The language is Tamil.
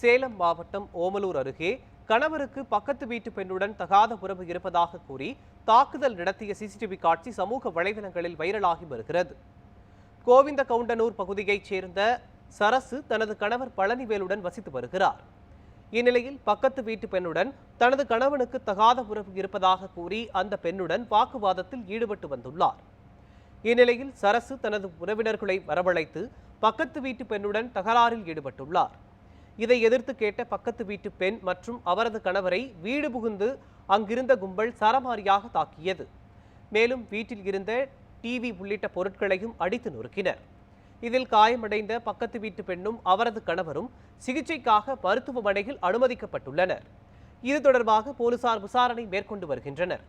சேலம் மாவட்டம் ஓமலூர் அருகே கணவருக்கு பக்கத்து வீட்டு பெண்ணுடன் தகாத உறவு இருப்பதாக கூறி தாக்குதல் நடத்திய சிசிடிவி காட்சி சமூக வலைதளங்களில் வைரலாகி வருகிறது. கோவிந்த கவுண்டனூர் பகுதியைச் சேர்ந்த சரசு தனது கணவர் பழனிவேலுடன் வசித்து வருகிறார். இந்நிலையில் பக்கத்து வீட்டு பெண்ணுடன் தனது கணவனுக்கு தகாத உறவு இருப்பதாக கூறி அந்த பெண்ணுடன் வாக்குவாதத்தில் ஈடுபட்டு வந்துள்ளார். இந்நிலையில் சரசு தனது உறவினர்களை வரவழைத்து பக்கத்து வீட்டு பெண்ணுடன் தகராறில் ஈடுபட்டுள்ளார். இதை எதிர்த்து கேட்ட பக்கத்து வீட்டு பெண் மற்றும் அவரது கணவரை வீடு புகுந்து அங்கிருந்த கும்பல் சரமாரியாக தாக்கியது. மேலும் வீட்டில் இருந்த டிவி உள்ளிட்ட பொருட்களையும் அடித்து நொறுக்கினர். இதில் காயமடைந்த பக்கத்து வீட்டு பெண்ணும் அவரது கணவரும் சிகிச்சைக்காக மருத்துவமனையில் அனுமதிக்கப்பட்டுள்ளனர். இது தொடர்பாக போலீசார் விசாரணை மேற்கொண்டு வருகின்றனர்.